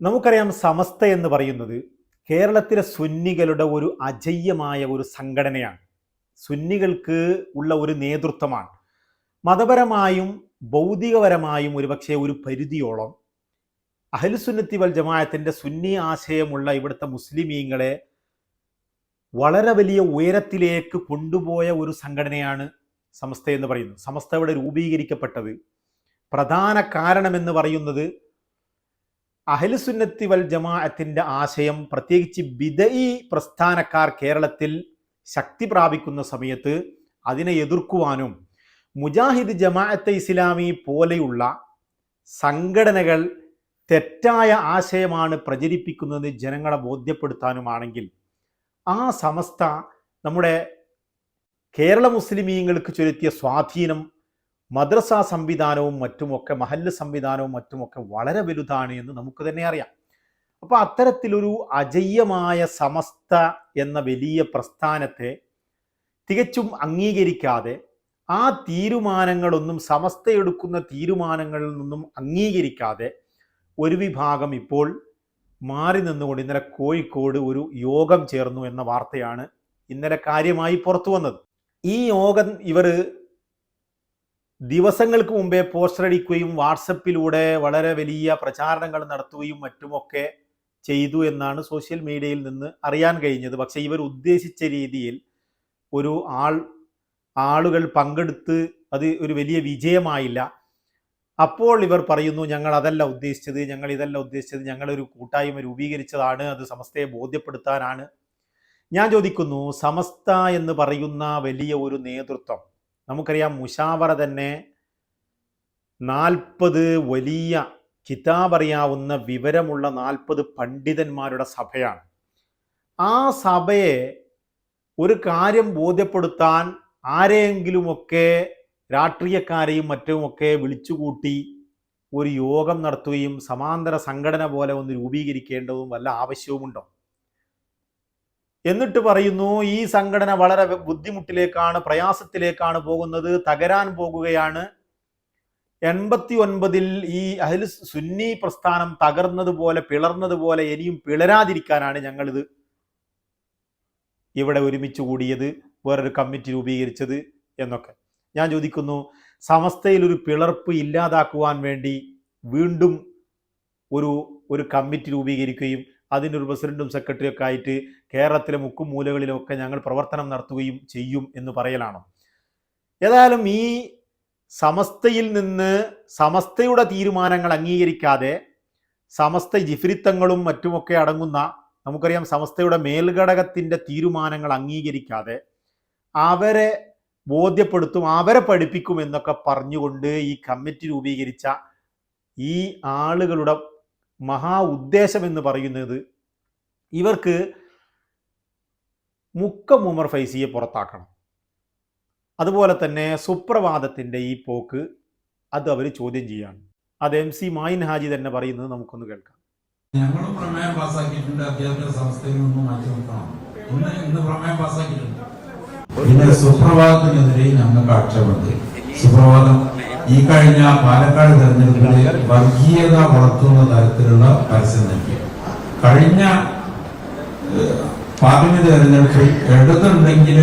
നമുക്കറിയാം സമസ്ത എന്ന് പറയുന്നത് കേരളത്തിലെ സുന്നികളുടെ ഒരു അജയ്യമായ ഒരു സംഘടനയാണ്. സുന്നികൾക്ക് ഉള്ള ഒരു നേതൃത്വമാണ്. മതപരമായും ഭൗതികപരമായും ഒരുപക്ഷെ ഒരു പരിധിയോളം അഹലുസുന്നത്തി വൽ ജമാഅത്തിന്റെ സുന്നി ആശയമുള്ള ഇവിടുത്തെ മുസ്ലിമീങ്ങളെ വളരെ വലിയ ഉയരത്തിലേക്ക് കൊണ്ടുപോയ ഒരു സംഘടനയാണ് സമസ്ത എന്ന് പറയുന്നത്. സമസ്ത ഇവിടെ രൂപീകരിക്കപ്പെട്ടത് പ്രധാന കാരണമെന്ന് പറയുന്നത് അഹലുസുന്നത്തി വൽ ജമാഅത്തിന്റെ ആശയം പ്രത്യേകിച്ച് ബിദഈ പ്രസ്ഥാനക്കാർ കേരളത്തിൽ ശക്തി പ്രാപിക്കുന്ന സമയത്ത് അതിനെ എതിർക്കുവാനും മുജാഹിദ് ജമാഅത്തെ ഇസ്ലാമി പോലെയുള്ള സംഘടനകൾ തെറ്റായ ആശയമാണ് പ്രചരിപ്പിക്കുന്നത് ജനങ്ങളെ ബോധ്യപ്പെടുത്താനുമാണെങ്കിൽ ആ സമസ്ത നമ്മുടെ കേരള മുസ്ലിമീങ്ങൾക്ക് ചുരുത്തിയ സ്വാധീനം മദ്രസ സംവിധാനവും മറ്റുമൊക്കെ മഹല്ല് സംവിധാനവും മറ്റുമൊക്കെ വളരെ വലുതാണ് എന്ന് നമുക്ക് തന്നെ അറിയാം. അപ്പോൾ അത്തരത്തിലൊരു അജയ്യമായ സമസ്ത എന്ന വലിയ പ്രസ്ഥാനത്തെ തികച്ചും അംഗീകരിക്കാതെ ആ തീരുമാനങ്ങളൊന്നും സമസ്ത എടുക്കുന്ന തീരുമാനങ്ങളിൽ നിന്നും അംഗീകരിക്കാതെ ഒരു വിഭാഗം ഇപ്പോൾ മാറി നിന്നുകൊണ്ട് ഇന്നലെ കോഴിക്കോട് ഒരു യോഗം ചേർന്നു എന്ന വാർത്തയാണ് ഇന്നലെ കാര്യമായി പുറത്തു വന്നത്. ഈ യോഗം ഇവർ ദിവസങ്ങൾക്ക് മുമ്പേ പോസ്റ്റർ അടിക്കുകയും വാട്സപ്പിലൂടെ വളരെ വലിയ പ്രചാരണങ്ങൾ നടത്തുകയും മറ്റുമൊക്കെ ചെയ്തു എന്നാണ് സോഷ്യൽ മീഡിയയിൽ നിന്ന് അറിയാൻ കഴിഞ്ഞത്. പക്ഷേ ഇവർ ഉദ്ദേശിച്ച രീതിയിൽ ഒരു ആൾ ആളുകൾ പങ്കെടുത്ത് അത് ഒരു വലിയ വിജയമായില്ല. അപ്പോൾ ഇവർ പറയുന്നു ഞങ്ങൾ അതല്ല ഉദ്ദേശിച്ചത് ഞങ്ങൾ ഇതല്ല ഉദ്ദേശിച്ചത് ഞങ്ങളൊരു കൂട്ടായ്മ രൂപീകരിച്ചതാണ് അത് സമസ്തയെ ബോധ്യപ്പെടുത്താനാണ്. ഞാൻ ചോദിക്കുന്നു സമസ്ത എന്ന് പറയുന്ന വലിയ ഒരു നേതൃത്വം നമുക്കറിയാം മുഷാവറ തന്നെ നാൽപ്പത് വലിയ കിതാബ് അറിയാവുന്ന വിവരമുള്ള നാൽപ്പത് പണ്ഡിതന്മാരുടെ സഭയാണ്. ആ സഭയെ ഒരു കാര്യം ബോധ്യപ്പെടുത്താൻ ആരെയെങ്കിലുമൊക്കെ രാഷ്ട്രീയക്കാരെയും മറ്റുമൊക്കെ വിളിച്ചുകൂട്ടി ഒരു യോഗം നടത്തുകയും സമാന്തര സംഘടന പോലെ ഒന്ന് രൂപീകരിക്കേണ്ടതും വല്ല ആവശ്യവുമുണ്ടോ? എന്നിട്ട് പറയുന്നു ഈ സംഘടന വളരെ ബുദ്ധിമുട്ടിലേക്കാണ് പ്രയാസത്തിലേക്കാണ് പോകുന്നത് തകരാൻ പോകുകയാണ്. എൺപത്തി ഒൻപതിൽ ഈ അഹിൽ സുന്നി പ്രസ്ഥാനം തകർന്നതുപോലെ പിളർന്നതുപോലെ ഇനിയും പിളരാതിരിക്കാനാണ് ഞങ്ങളിത് ഇവിടെ ഒരുമിച്ച് കൂടിയത് വേറൊരു കമ്മിറ്റി രൂപീകരിച്ചത് എന്നൊക്കെ. ഞാൻ ചോദിക്കുന്നു സമസ്തയിൽ ഒരു പിളർപ്പ് ഇല്ലാതാക്കുവാൻ വേണ്ടി വീണ്ടും ഒരു ഒരു കമ്മിറ്റി രൂപീകരിക്കുകയും അതിന്റെ ഒരു പ്രസിഡന്റും സെക്രട്ടറിയും ഒക്കെ ആയിട്ട് കേരളത്തിലെ മുക്കും മൂലകളിലൊക്കെ ഞങ്ങൾ പ്രവർത്തനം നടത്തുകയും ചെയ്യും എന്ന് പറയലാണ്. ഏതായാലും ഈ സമസ്തയിൽ നിന്ന് സമസ്തയുടെ തീരുമാനങ്ങൾ അംഗീകരിക്കാതെ സമസ്ത ജിഫിരിത്തങ്ങളും മറ്റുമൊക്കെ അടങ്ങുന്ന നമുക്കറിയാം സമസ്തയുടെ മേൽഘടകത്തിന്റെ തീരുമാനങ്ങൾ അംഗീകരിക്കാതെ അവരെ ബോധ്യപ്പെടുത്തും അവരെ പഠിപ്പിക്കും എന്നൊക്കെ പറഞ്ഞുകൊണ്ട് ഈ കമ്മിറ്റി രൂപീകരിച്ച ഈ ആളുകളുടെ മഹാ ഉദ്ദേശം എന്ന് പറയുന്നത് ഇവർക്ക് മുക്കം ഉമർ ഫൈസിയെ പുറത്താക്കണം. അതുപോലെ തന്നെ സുപ്രഭാതത്തിന്റെ ഈ പോക്ക് അത് അവർ ചോദ്യം ചെയ്യാണ്. അത് എം സി മായിൻ ഹാജി തന്നെ പറയുന്നത് നമുക്കൊന്ന് കേൾക്കാം. ഞങ്ങൾ പ്രമേയം പാസ്സാക്കിയിട്ടുണ്ട് അധ്യാപക സംസ്ഥയിൽ നിന്നും മാറ്റി നിർത്തണം. പിന്നെ സുപ്രഭാതത്തിനെതിരെ ഞങ്ങൾക്ക് ആക്ഷേപമുണ്ട് സുപ്രഭാതം ഈ കഴിഞ്ഞ പാലക്കാട് തെരഞ്ഞെടുപ്പിൽ വർഗീയത വളർത്തുന്ന തരത്തിലുള്ള പരസ്യം നൽകി. കഴിഞ്ഞ പാർലമെന്റ് തെരഞ്ഞെടുപ്പിൽ ഇടതുണ്ടെങ്കിൽ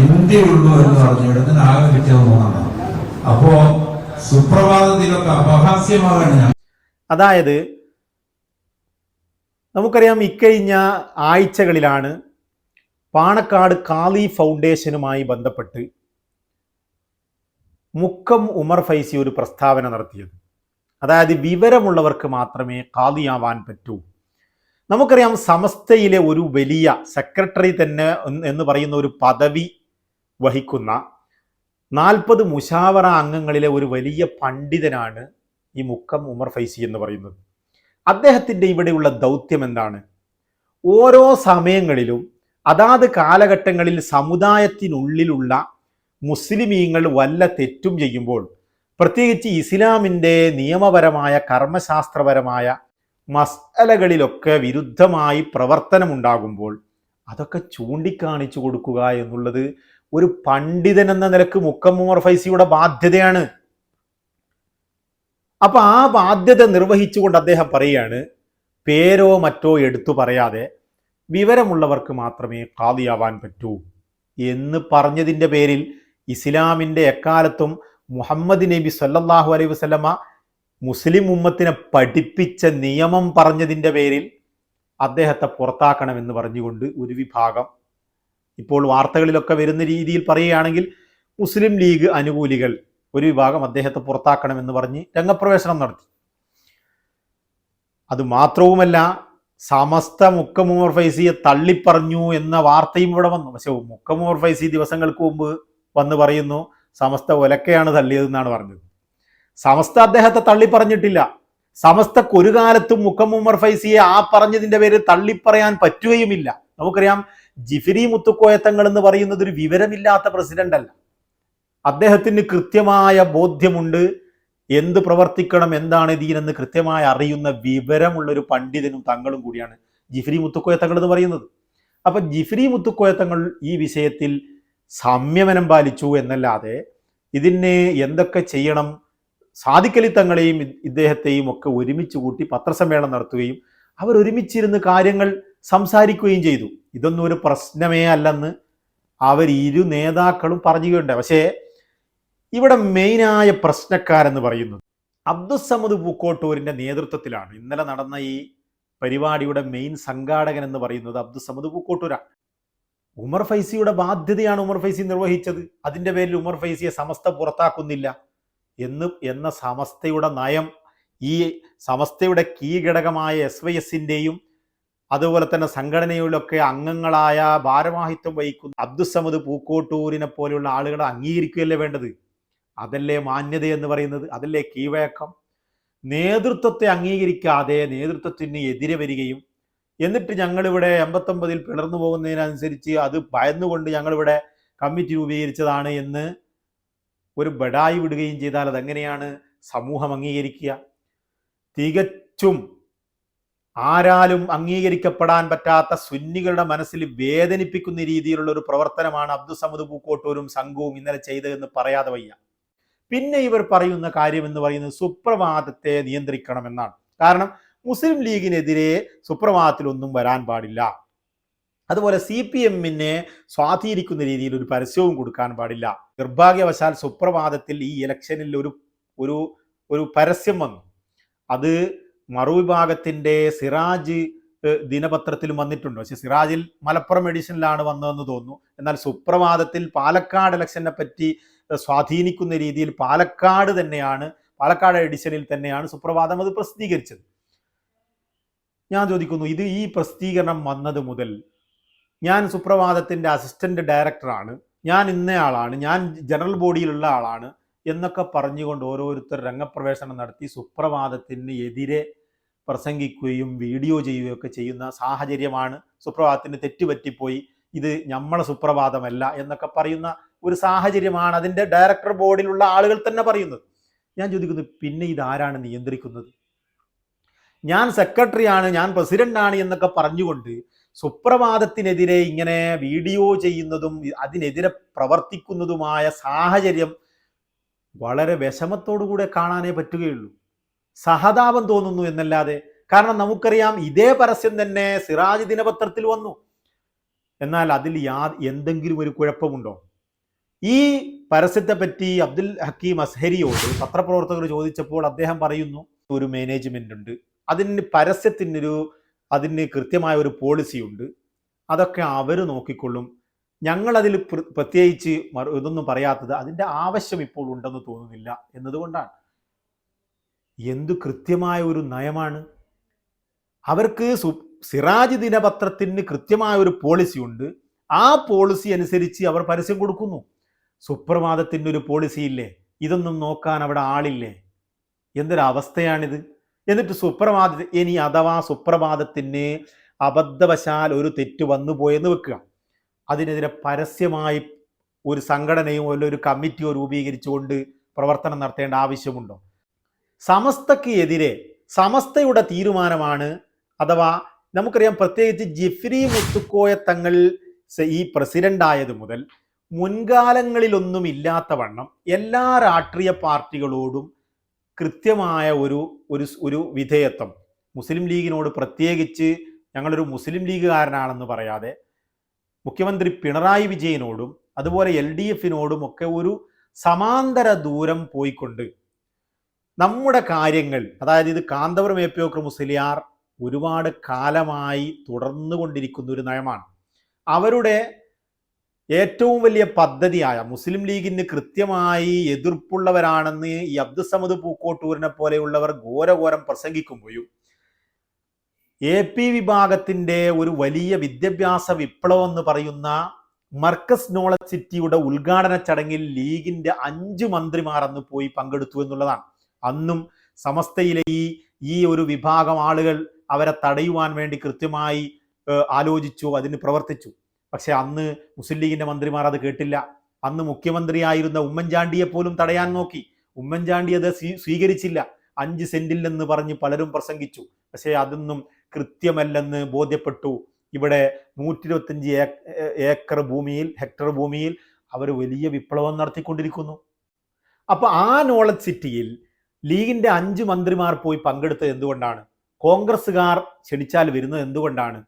ഇന്ത്യയുള്ളൂ എന്ന് പറഞ്ഞു ഇടതിന് ആകെ കിട്ടിയത് മൂന്നാണ്. അപ്പോ സുപ്രഭാതത്തിലൊക്കെ അപഹാസ്യമാകാണ് ഞാൻ അതായത് നമുക്കറിയാം ഇക്കഴിഞ്ഞ ആഴ്ചകളിലാണ് പാണക്കാട് കാളി ഫൗണ്ടേഷനുമായി ബന്ധപ്പെട്ട് മുക്കം ഉമർ ഫൈസി ഒരു പ്രസ്താവന നടത്തിയത്. അതായത് വിവരമുള്ളവർക്ക് മാത്രമേ കാതിയാവാൻ പറ്റൂ. നമുക്കറിയാം സമസ്തയിലെ ഒരു വലിയ സെക്രട്ടറി തന്നെ എന്ന് പറയുന്ന ഒരു പദവി വഹിക്കുന്ന നാൽപ്പത് മുഷാവറ അംഗങ്ങളിലെ ഒരു വലിയ പണ്ഡിതനാണ് ഈ മുക്കം ഉമർ ഫൈസി എന്ന് പറയുന്നത്. അദ്ദേഹത്തിന്റെ ഇവിടെയുള്ള ദൗത്യം എന്താണ്? ഓരോ സമയങ്ങളിലും അതാത് കാലഘട്ടങ്ങളിൽ സമുദായത്തിനുള്ളിലുള്ള മുസ്ലിമീങ്ങൾ വല്ല തെറ്റും ചെയ്യുമ്പോൾ പ്രത്യേകിച്ച് ഇസ്ലാമിന്റെ നിയമപരമായ കർമ്മശാസ്ത്രപരമായ മസ്അലകളിലൊക്കെ വിരുദ്ധമായി പ്രവർത്തനമുണ്ടാകുമ്പോൾ അതൊക്കെ ചൂണ്ടിക്കാണിച്ചു കൊടുക്കുക എന്നുള്ളത് ഒരു പണ്ഡിതൻ എന്ന നിലയ്ക്ക് മുക്കം ഉമർ ഫൈസിയുടെ ബാധ്യതയാണ്. അപ്പൊ ആ ബാധ്യത നിർവഹിച്ചുകൊണ്ട് അദ്ദേഹം പറയുകയാണ് പേരോ മറ്റോ എടുത്തു പറയാതെ വിവരമുള്ളവർക്ക് മാത്രമേ കാതിയാവാൻ പറ്റൂ എന്ന് പറഞ്ഞതിന്റെ പേരിൽ ഇസ്ലാമിന്റെ എക്കാലത്തും മുഹമ്മദ് നബി സല്ലാഹു അലൈഹി വസ്ലമ മുസ്ലിം ഉമ്മത്തിനെ പഠിപ്പിച്ച നിയമം പറഞ്ഞതിന്റെ പേരിൽ അദ്ദേഹത്തെ പുറത്താക്കണമെന്ന് പറഞ്ഞുകൊണ്ട് ഒരു വിഭാഗം ഇപ്പോൾ വാർത്തകളിലൊക്കെ വരുന്ന രീതിയിൽ പറയുകയാണെങ്കിൽ മുസ്ലിം ലീഗ് അനുകൂലികൾ ഒരു വിഭാഗം അദ്ദേഹത്തെ പുറത്താക്കണമെന്ന് പറഞ്ഞ് രംഗപ്രവേശനം നടത്തി. അത് മാത്രവുമല്ല സമസ്ത മുക്കമുമർ ഫൈസിയെ തള്ളിപ്പറഞ്ഞു എന്ന വാർത്തയും ഇവിടെ വന്നു. പക്ഷെ മുക്കമുമർ ഫൈസി ദിവസങ്ങൾക്ക് മുമ്പ് വന്ന് പറയുന്നു സമസ്ത ഒലക്കയാണ് തള്ളിയതെന്നാണ് പറഞ്ഞത്. സമസ്ത അദ്ദേഹത്തെ തള്ളി പറഞ്ഞിട്ടില്ല ഒരു കാലത്തും മുക്കമുമർ ഫൈസിയെ ആ പറഞ്ഞതിന്റെ പേര് തള്ളിപ്പറയാൻ പറ്റുകയുമില്ല. നമുക്കറിയാം ജിഫിരി മുത്തുക്കോയത്തങ്ങൾ എന്ന് പറയുന്നത് ഒരു വിവരമില്ലാത്ത പ്രസിഡന്റ് അല്ല. അദ്ദേഹത്തിന് കൃത്യമായ ബോധ്യമുണ്ട്. എന്ത് പ്രവർത്തിക്കണം എന്താണ് ദീനെന്ന് കൃത്യമായി അറിയുന്ന വിവരമുള്ള ഒരു പണ്ഡിതനും തങ്ങളും കൂടിയാണ് ജിഫിരി മുത്തുക്കോയത്തങ്ങൾ എന്ന് പറയുന്നത്. അപ്പൊ ജിഫിരി മുത്തുക്കോയത്തങ്ങൾ ഈ വിഷയത്തിൽ സംയമനം പാലിച്ചു എന്നല്ലാതെ ഇതിന് എന്തൊക്കെ ചെയ്യണം സാധിക്കലി തങ്ങളെയും ഇദ്ദേഹത്തെയും ഒക്കെ ഒരുമിച്ച് കൂട്ടി പത്രസമ്മേളനം നടത്തുകയും അവർ ഒരുമിച്ചിരുന്ന് കാര്യങ്ങൾ സംസാരിക്കുകയും ചെയ്തു. ഇതൊന്നും ഒരു പ്രശ്നമേ അല്ലെന്ന് അവർ ഇരു നേതാക്കളും പറഞ്ഞുകൊണ്ട് പക്ഷേ ഇവിടെ മെയിനായ പ്രശ്നക്കാരെന്ന് പറയുന്നത് അബ്ദുസമദ് പൂക്കോട്ടൂരിന്റെ നേതൃത്വത്തിലാണ്. ഇന്നലെ നടന്ന ഈ പരിപാടിയുടെ മെയിൻ സംഘാടകൻ എന്ന് പറയുന്നത് അബ്ദുസമദ് പൂക്കോട്ടൂരാണ്. ഉമർ ഫൈസിയുടെ ബാധ്യതയാണ് ഉമർ ഫൈസി നിർവഹിച്ചത്. അതിന്റെ പേരിൽ ഉമർ ഫൈസിയെ സമസ്ത പുറത്താക്കുന്നില്ല. എന്ന് എന്ന സമസ്തയുടെ നയം ഈ സമസ്തയുടെ കീ ഘടകമായ എസ് വൈ എസിന്റെയും അതുപോലെ തന്നെ സംഘടനയിലൊക്കെ അംഗങ്ങളായ ഭാരവാഹിത്വം വഹിക്കുന്ന അബ്ദുസമദ് പൂക്കോട്ടൂരിനെ പോലെയുള്ള ആളുകളെ അംഗീകരിക്കുകയല്ലേ വേണ്ടത്? അതല്ലേ മാന്യത എന്ന് പറയുന്നത്? അതല്ലേ കീവേക്കം നേതൃത്വത്തെ അംഗീകരിക്കാതെ നേതൃത്വത്തിന് എതിരെ വരികയും എന്നിട്ട് ഞങ്ങളിവിടെ എൺപത്തൊമ്പതിൽ പിളർന്നു പോകുന്നതിനനുസരിച്ച് അത് ഭയന്നുകൊണ്ട് ഞങ്ങളിവിടെ കമ്മിറ്റി രൂപീകരിച്ചതാണ് എന്ന് ഒരു ബഡായി വിടുകയും ചെയ്താൽ അതെങ്ങനെയാണ് സമൂഹം അംഗീകരിക്കുക? തികച്ചും ആരാലും അംഗീകരിക്കപ്പെടാൻ പറ്റാത്ത സുന്നികളുടെ മനസ്സിൽ വേദനിപ്പിക്കുന്ന രീതിയിലുള്ള ഒരു പ്രവർത്തനമാണ് അബ്ദുസമദ് പൂക്കോട്ടൂരും സംഘവും ഇന്നലെ ചെയ്തതെന്ന് പറയാതെ വയ്യ. പിന്നെ ഇവർ പറയുന്ന കാര്യം എന്ന് പറയുന്നത് സുപ്രഭാതത്തെ നിയന്ത്രിക്കണമെന്നാണ്. കാരണം മുസ്ലിം ലീഗിനെതിരെ സുപ്രഭാതത്തിലൊന്നും വരാൻ പാടില്ല. അതുപോലെ സി പി എമ്മിനെ സ്വാധീനിക്കുന്ന രീതിയിൽ ഒരു പരസ്യവും കൊടുക്കാൻ പാടില്ല. നിർഭാഗ്യവശാൽ സുപ്രഭാതത്തിൽ ഈ ഇലക്ഷനിൽ ഒരു ഒരു ഒരു പരസ്യം വന്നു. അത് മറുവിഭാഗത്തിന്റെ സിറാജ് ദിനപത്രത്തിലും വന്നിട്ടുണ്ട്. പക്ഷെ സിറാജിൽ മലപ്പുറം എഡിഷനിലാണ് വന്നതെന്ന് തോന്നുന്നു. എന്നാൽ സുപ്രഭാതത്തിൽ പാലക്കാട് ഇലക്ഷനെ പറ്റി സ്വാധീനിക്കുന്ന രീതിയിൽ പാലക്കാട് തന്നെയാണ് പാലക്കാട് എഡിഷനിൽ തന്നെയാണ് സുപ്രഭാതം അത് പ്രസിദ്ധീകരിച്ചത്. ഞാൻ ചോദിക്കുന്നു ഇത് ഈ പ്രസിദ്ധീകരണം വന്നത് മുതൽ ഞാൻ സുപ്രഭാതത്തിന്റെ അസിസ്റ്റന്റ് ഡയറക്ടറാണ് ഞാൻ ഇന്നയാളാണ് ഞാൻ ജനറൽ ബോഡിയിലുള്ള ആളാണ് എന്നൊക്കെ പറഞ്ഞുകൊണ്ട് ഓരോരുത്തർ രംഗപ്രവേശനം നടത്തി സുപ്രഭാതത്തിന് എതിരെ പ്രസംഗിക്കുകയും വീഡിയോ ചെയ്യുകയൊക്കെ ചെയ്യുന്ന സാഹചര്യമാണ് സുപ്രഭാതത്തിന് തെറ്റുപറ്റിപ്പോയി ഇത് നമ്മളെ സുപ്രഭാതമല്ല എന്നൊക്കെ പറയുന്ന ഒരു സാഹചര്യമാണ് അതിന്റെ ഡയറക്ടർ ബോർഡിലുള്ള ആളുകൾ തന്നെ പറയുന്നത്. ഞാൻ ചോദിക്കുന്നു പിന്നെ ഇതാരാണ് നിയന്ത്രിക്കുന്നത്? ഞാൻ സെക്രട്ടറിയാണ് ഞാൻ പ്രസിഡന്റാണ് എന്നൊക്കെ പറഞ്ഞുകൊണ്ട് സുപ്രഭാതത്തിനെതിരെ ഇങ്ങനെ വീഡിയോ ചെയ്യുന്നതും അതിനെതിരെ പ്രവർത്തിക്കുന്നതുമായ സാഹചര്യം വളരെ വിഷമത്തോടുകൂടെ കാണാനേ പറ്റുകയുള്ളൂ. സഹതാപം തോന്നുന്നു എന്നല്ലാതെ. കാരണം നമുക്കറിയാം ഇതേ പരസ്യം തന്നെ സിറാജ് ദിനപത്രത്തിൽ വന്നു. എന്നാൽ അതിൽ യാ എന്തെങ്കിലും ഒരു കുഴപ്പമുണ്ടോ? ഈ പരസ്യത്തെ പറ്റി അബ്ദുൽ ഹക്കീം അസ്ഹരിയോട് പത്രപ്രവർത്തകർ ചോദിച്ചപ്പോൾ അദ്ദേഹം പറയുന്നു ഒരു മാനേജ്മെന്റ് ഉണ്ട്. അതിന് പരസ്യത്തിനൊരു അതിന് കൃത്യമായ ഒരു പോളിസി ഉണ്ട്. അതൊക്കെ അവർ നോക്കിക്കൊള്ളും. ഞങ്ങളതിൽ പ്ര- പ്രത്യേകിച്ച് ഇതൊന്നും പറയാത്തത് അതിന്റെ ആവശ്യം ഇപ്പോൾ ഉണ്ടെന്ന് തോന്നുന്നില്ല എന്നതുകൊണ്ടാണ്. എന്തു കൃത്യമായ ഒരു നയമാണ്? അവർക്ക് സു- സിറാജ് ദിനപത്രത്തിന് കൃത്യമായ ഒരു പോളിസി ഉണ്ട്. ആ പോളിസി അനുസരിച്ച് അവർ പരസ്യം കൊടുക്കുന്നു. സുപ്രഭാതത്തിന്റെ ഒരു പോളിസി ഇല്ലേ? ഇതൊന്നും നോക്കാൻ അവിടെ ആളില്ലേ? എന്തൊരവസ്ഥയാണിത്? എന്നിട്ട് സുപ്രഭാത ഇനി അഥവാ സുപ്രഭാതത്തിന് അബദ്ധവശാൽ ഒരു തെറ്റ് വന്നു പോയെന്ന് വെക്കുക. അതിനെതിരെ പരസ്യമായി ഒരു സംഘടനയോ അല്ല ഒരു കമ്മിറ്റിയോ രൂപീകരിച്ചുകൊണ്ട് പ്രവർത്തനം നടത്തേണ്ട ആവശ്യമുണ്ടോ? സമസ്തക്ക് എതിരെ സമസ്തയുടെ തീരുമാനമാണ് അഥവാ നമുക്കറിയാം പ്രത്യേകിച്ച് ജിഫ്രി മുത്തുക്കോയ തങ്ങൾ ഈ പ്രസിഡന്റ് ആയത് മുതൽ മുൻകാലങ്ങളിലൊന്നും ഇല്ലാത്ത വണ്ണം എല്ലാ രാഷ്ട്രീയ പാർട്ടികളോടും കൃത്യമായ ഒരു ഒരു ഒരു വിധേയത്വം. മുസ്ലിം ലീഗിനോട് പ്രത്യേകിച്ച് ഞങ്ങളൊരു മുസ്ലിം ലീഗുകാരനാണെന്ന് പറയാതെ മുഖ്യമന്ത്രി പിണറായി വിജയനോടും അതുപോലെ എൽ ഡി എഫിനോടും ഒക്കെ ഒരു സമാന്തര ദൂരം പോയിക്കൊണ്ട് നമ്മുടെ കാര്യങ്ങൾ അതായത് ഇത് കാന്തപുരം എ പി ഒക്ര മുസ്ലിയാർ ഒരുപാട് കാലമായി തുടർന്നുകൊണ്ടിരിക്കുന്ന ഒരു നയമാണ്. അവരുടെ ഏറ്റവും വലിയ പദ്ധതിയായ മുസ്ലിം ലീഗിന് കൃത്യമായി എതിർപ്പുള്ളവരാണെന്ന് ഈ അബ്ദുസമദ് പൂക്കോട്ടൂരിനെ പോലെയുള്ളവർ ഘോരഘോരം പ്രസംഗിക്കുമ്പോഴും എ പി വിഭാഗത്തിന്റെ ഒരു വലിയ വിദ്യാഭ്യാസ വിപ്ലവം എന്ന് പറയുന്ന മർക്കസ് നോളജ് സിറ്റിയുടെ ഉദ്ഘാടന ചടങ്ങിൽ ലീഗിന്റെ അഞ്ച് മന്ത്രിമാർ അന്ന് പോയി പങ്കെടുത്തു എന്നുള്ളതാണ്. അന്നും സമസ്തയിലെ ഈ ഈ ഒരു വിഭാഗം ആളുകൾ അവരെ തടയുവാൻ വേണ്ടി കൃത്യമായി ആലോചിച്ചു അതിന് പ്രവർത്തിച്ചു. പക്ഷെ അന്ന് മുസ്ലിം ലീഗിന്റെ മന്ത്രിമാർ അത് കേട്ടില്ല. അന്ന് മുഖ്യമന്ത്രിയായിരുന്ന ഉമ്മൻചാണ്ടിയെ പോലും തടയാൻ നോക്കി. ഉമ്മൻചാണ്ടി അത് സ്വീ- സ്വീകരിച്ചില്ല. അഞ്ച് സെന്റിൽ എന്ന് പറഞ്ഞ് പലരും പ്രസംഗിച്ചു. പക്ഷേ അതൊന്നും കൃത്യമല്ലെന്ന് ബോധ്യപ്പെട്ടു. ഇവിടെ നൂറ്റി ഇരുപത്തഞ്ച് ഏക്കർ ഭൂമിയിൽ ഹെക്ടർ ഭൂമിയിൽ അവർ വലിയ വിപ്ലവം നടത്തിക്കൊണ്ടിരിക്കുന്നു. അപ്പൊ ആ നോളജ് സിറ്റിയിൽ ലീഗിന്റെ അഞ്ച് മന്ത്രിമാർ പോയി പങ്കെടുത്തത് എന്തുകൊണ്ടാണ്? കോൺഗ്രസ്സുകാർ ക്ഷണിച്ചാൽ വരുന്നത് എന്തുകൊണ്ടാണ്?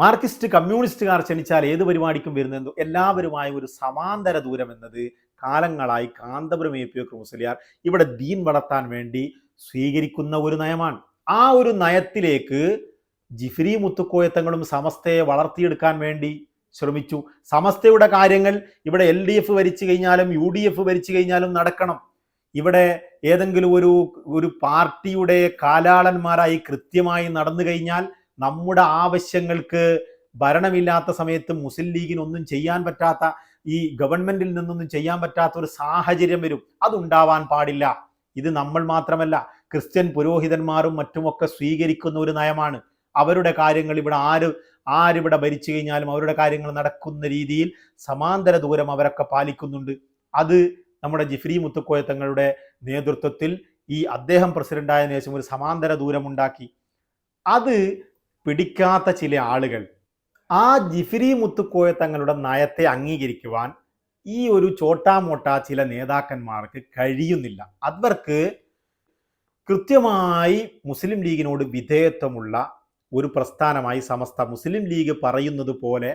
മാർക്സിസ്റ്റ് കമ്മ്യൂണിസ്റ്റുകാർ ക്ഷണിച്ചാൽ ഏത് പരിപാടിക്കും വരുന്നത് എല്ലാവരുമായും എല്ലാവരുമായ ഒരു സമാന്തര ദൂരം എന്നത് കാലങ്ങളായി കാന്തപുരം എ പി ഒക്കെ മുസ്ലിയാർ ഇവിടെ ദീൻ വളർത്താൻ വേണ്ടി സ്വീകരിക്കുന്ന ഒരു നയമാണ്. ആ ഒരു നയത്തിലേക്ക് ജിഫ്രി മുത്തുക്കോയത്തങ്ങളും സമസ്തയെ വളർത്തിയെടുക്കാൻ വേണ്ടി ശ്രമിച്ചു. സമസ്തയുടെ കാര്യങ്ങൾ ഇവിടെ എൽ ഡി എഫ് ഭരിച്ചു കഴിഞ്ഞാലും യു ഡി എഫ് ഭരിച്ചു കഴിഞ്ഞാലും നടക്കണം. ഇവിടെ ഏതെങ്കിലും ഒരു ഒരു പാർട്ടിയുടെ കാലാളന്മാരായി കൃത്യമായി നടന്നു കഴിഞ്ഞാൽ നമ്മുടെ ആവശ്യങ്ങൾക്ക് ഭരണമില്ലാത്ത സമയത്ത് മുസ്ലിം ലീഗിനൊന്നും ചെയ്യാൻ പറ്റാത്ത ഈ ഗവൺമെന്റിൽ നിന്നൊന്നും ചെയ്യാൻ പറ്റാത്ത ഒരു സാഹചര്യം വരും. അതുണ്ടാവാൻ പാടില്ല. ഇത് നമ്മൾ മാത്രമല്ല ക്രിസ്ത്യൻ പുരോഹിതന്മാരും മറ്റുമൊക്കെ സ്വീകരിക്കുന്ന ഒരു നയമാണ്. അവരുടെ കാര്യങ്ങൾ ഇവിടെ ആര് ആരിവിടെ ഭരിച്ചു കഴിഞ്ഞാലും അവരുടെ കാര്യങ്ങൾ നടക്കുന്ന രീതിയിൽ സമാന്തര ദൂരം അവരൊക്കെ പാലിക്കുന്നുണ്ട്. അത് നമ്മുടെ ജിഫ്രി മുത്തുക്കോയ തങ്ങളുടെ നേതൃത്വത്തിൽ ഈ അദ്ദേഹം പ്രസിഡന്റായതിനു ശേഷം ഒരു സമാന്തര ദൂരം ഉണ്ടാക്കി. അത് പിടിക്കാത്ത ചില ആളുകൾ ആ ജിഫിരി മുത്തുക്കോയ തങ്ങളുടെ നയത്തെ അംഗീകരിക്കുവാൻ ഈ ഒരു ചോട്ടാമോട്ട ചില നേതാക്കന്മാർക്ക് കഴിയുന്നില്ല. അവർക്ക് കൃത്യമായി മുസ്ലിം ലീഗിനോട് വിധേയത്വമുള്ള ഒരു പ്രസ്ഥാനമായി സമസ്ത മുസ്ലിം ലീഗ് പറയുന്നത് പോലെ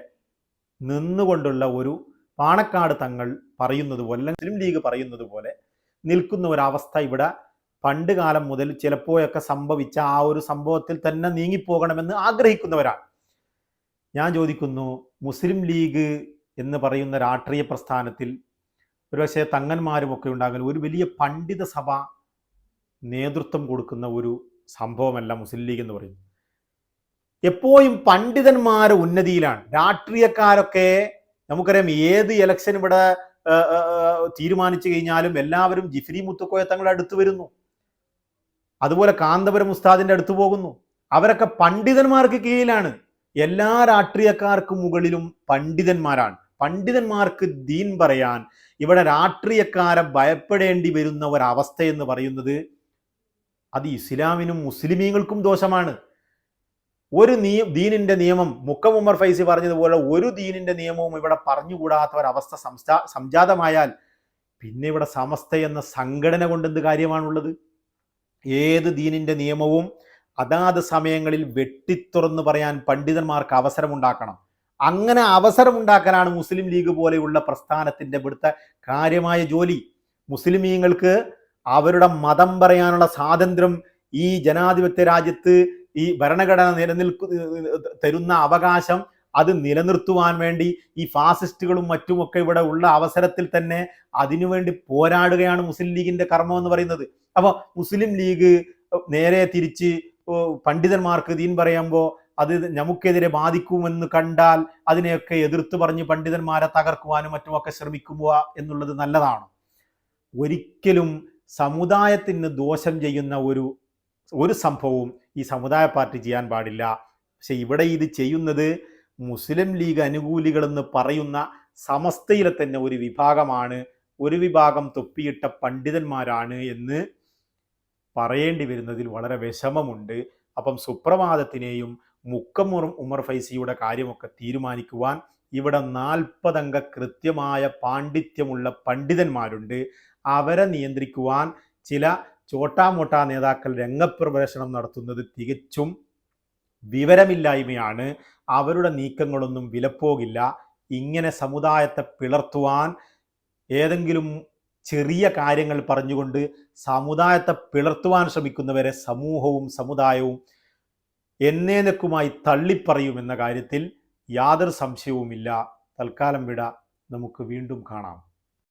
നിന്നുകൊണ്ടുള്ള ഒരു പാണക്കാട് തങ്ങൾ പറയുന്നത് പോലെ മുസ്ലിം ലീഗ് പറയുന്നത് പോലെ നിൽക്കുന്ന ഒരവസ്ഥ ഇവിടെ പണ്ട് കാലം മുതൽ ചിലപ്പോഴൊക്കെ സംഭവിച്ച ആ ഒരു സംഭവത്തിൽ തന്നെ നീങ്ങിപ്പോകണമെന്ന് ആഗ്രഹിക്കുന്നവരാണ്. ഞാൻ ചോദിക്കുന്നു മുസ്ലിം ലീഗ് എന്ന് പറയുന്ന രാഷ്ട്രീയ പ്രസ്ഥാനത്തിൽ ഒരുപക്ഷെ തങ്ങന്മാരും ഒക്കെ ഉണ്ടാകുന്ന ഒരു വലിയ പണ്ഡിത സഭ നേതൃത്വം കൊടുക്കുന്ന ഒരു സംഭവമല്ല മുസ്ലിം ലീഗ് എന്ന് പറയുന്നത്. എപ്പോഴും പണ്ഡിതന്മാർ ഉന്നതിയിലാണ്. രാഷ്ട്രീയക്കാരൊക്കെ നമുക്കറിയാം ഏത് ഇലക്ഷൻ ഇവിടെ തീരുമാനിച്ചു കഴിഞ്ഞാലും എല്ലാവരും ജിഫ്രി മുത്തുക്കോയ തങ്ങളുടെ അടുത്ത് വരുന്നു. അതുപോലെ കാന്തപുരം ഉസ്താദിന്റെ അടുത്ത് പോകുന്നു. അവരൊക്കെ പണ്ഡിതന്മാർക്ക് കീഴിലാണ്. എല്ലാ രാഷ്ട്രീയക്കാർക്കും മുകളിലും പണ്ഡിതന്മാരാണ്. പണ്ഡിതന്മാർക്ക് ദീൻ പറയാൻ ഇവിടെ രാഷ്ട്രീയക്കാരെ ഭയപ്പെടേണ്ടി വരുന്ന ഒരവസ്ഥ എന്ന് പറയുന്നത് അത് ഇസ്ലാമിനും മുസ്ലിമീങ്ങൾക്കും ദോഷമാണ്. ഒരു നീ ദീനിന്റെ നിയമം മുക്കം ഉമർ ഫൈസി പറഞ്ഞതുപോലെ ഒരു ദീനിന്റെ നിയമവും ഇവിടെ പറഞ്ഞുകൂടാത്ത ഒരവസ്ഥ സംസ്ഥാ സംജാതമായാൽ പിന്നെ ഇവിടെ സമസ്ത എന്ന സംഘടന കൊണ്ട് എന്ത് കാര്യമാണുള്ളത്? ഏത് ദീനിന്റെ നിയമവും അതാത് സമയങ്ങളിൽ വെട്ടിത്തുറന്ന് പറയാൻ പണ്ഡിതന്മാർക്ക് അവസരമുണ്ടാക്കണം. അങ്ങനെ അവസരമുണ്ടാക്കാനാണ് മുസ്ലിം ലീഗ് പോലെയുള്ള പ്രസ്ഥാനത്തിന്റെ ഇവിടുത്തെ കാര്യമായ ജോലി. മുസ്ലിമീങ്ങൾക്ക് അവരുടെ മതം പറയാനുള്ള സ്വാതന്ത്ര്യം ഈ ജനാധിപത്യ രാജ്യത്ത് ഈ ഭരണഘടന നിലനിൽക്കു തരുന്ന അവകാശം അത് നിലനിർത്തുവാൻ വേണ്ടി ഈ ഫാസിസ്റ്റുകളും മറ്റുമൊക്കെ ഇവിടെ ഉള്ള അവസരത്തിൽ തന്നെ അതിനുവേണ്ടി പോരാടുകയാണ് മുസ്ലിം ലീഗിന്റെ കർമ്മം എന്ന് പറയുന്നത്. അപ്പോൾ മുസ്ലിം ലീഗ് നേരെ തിരിച്ച് പണ്ഡിതന്മാർക്ക് ദീൻ പറയുമ്പോൾ അത് നമുക്കെതിരെ ബാധിക്കുമെന്ന് കണ്ടാൽ അതിനെയൊക്കെ എതിർത്ത് പറഞ്ഞ് പണ്ഡിതന്മാരെ തകർക്കുവാനും മറ്റുമൊക്കെ ശ്രമിക്കുക എന്നുള്ളത് നല്ലതാണ്. ഒരിക്കലും സമുദായത്തിന് ദോഷം ചെയ്യുന്ന ഒരു ഒരു സംഭവവും ഈ സമുദായ പാർട്ടി ചെയ്യാൻ പാടില്ല. പക്ഷെ ഇവിടെ ഇത് ചെയ്യുന്നത് മുസ്ലിം ലീഗ് അനുകൂലികളെന്ന് പറയുന്ന സമസ്തയിലെ തന്നെ ഒരു വിഭാഗമാണ്. ഒരു വിഭാഗം തൊപ്പിയിട്ട പണ്ഡിതന്മാരാണ് എന്ന് പറയേണ്ടി വരുന്നതിൽ വളരെ വിഷമമുണ്ട്. അപ്പം സുപ്രഭാതത്തിനെയും മുക്കമുറും ഉമർ ഫൈസിയുടെ കാര്യമൊക്കെ തീരുമാനിക്കുവാൻ ഇവിടെ നാൽപ്പതംഗ കൃത്യമായ പാണ്ഡിത്യമുള്ള പണ്ഡിതന്മാരുണ്ട്. അവരെ നിയന്ത്രിക്കുവാൻ ചില ചോട്ടാമോട്ടാ നേതാക്കൾ രംഗപ്രവേശനം നടത്തുന്നത് തികച്ചും വിവരമില്ലായ്മയാണ്. അവരുടെ നീക്കങ്ങളൊന്നും വിലപ്പോകില്ല. ഇങ്ങനെ സമുദായത്തെ പിളർത്തുവാൻ ഏതെങ്കിലും ചെറിയ കാര്യങ്ങൾ പറഞ്ഞുകൊണ്ട് സമുദായത്തെ പിളർത്തുവാൻ ശ്രമിക്കുന്നവരെ സമൂഹവും സമുദായവും എന്നേനക്കുമായി തള്ളിപ്പറയുമെന്ന കാര്യത്തിൽ യാതൊരു സംശയവുമില്ല. തൽക്കാലം വിട. നമുക്ക് വീണ്ടും കാണാം.